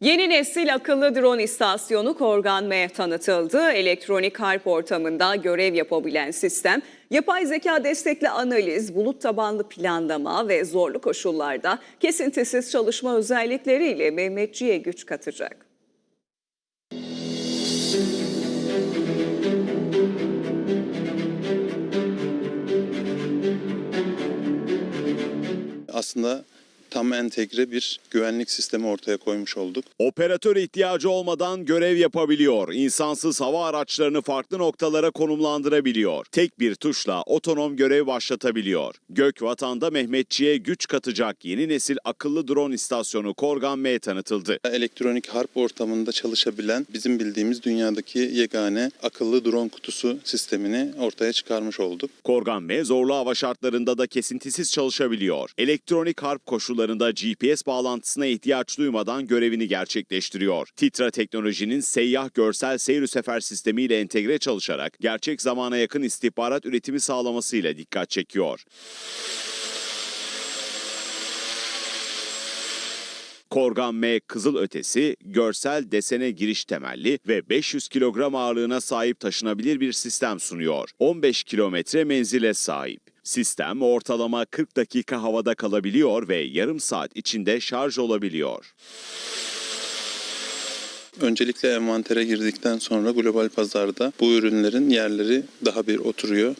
Yeni nesil akıllı drone istasyonu Korgan M tanıtıldı. Elektronik harp ortamında görev yapabilen sistem, yapay zeka destekli analiz, bulut tabanlı planlama ve zorlu koşullarda kesintisiz çalışma özellikleriyle Mehmetçiğe güç katacak. aslında tam entegre bir güvenlik sistemi ortaya koymuş olduk. Operatör ihtiyacı olmadan görev yapabiliyor. İnsansız hava araçlarını farklı noktalara konumlandırabiliyor. Tek bir tuşla otonom görev başlatabiliyor. Gök vatanda Mehmetçiğe güç katacak yeni nesil akıllı drone istasyonu Korgan M tanıtıldı. Elektronik harp ortamında çalışabilen bizim bildiğimiz dünyadaki yegane akıllı drone kutusu sistemini ortaya çıkarmış olduk. Korgan M zorlu hava şartlarında da kesintisiz çalışabiliyor. Elektronik harp koşullarında GPS bağlantısına ihtiyaç duymadan görevini gerçekleştiriyor. Titra teknolojinin seyyah görsel seyir sefer sistemiyle entegre çalışarak gerçek zamana yakın istihbarat üretimi sağlamasıyla dikkat çekiyor. Korgan M kızıl ötesi, görsel desene giriş temelli ve 500 kilogram ağırlığına sahip taşınabilir bir sistem sunuyor. 15 kilometre menzile sahip. Sistem ortalama 40 dakika havada kalabiliyor ve yarım saat içinde şarj olabiliyor. Öncelikle envantere girdikten sonra global pazarda bu ürünlerin yerleri daha bir oturuyor.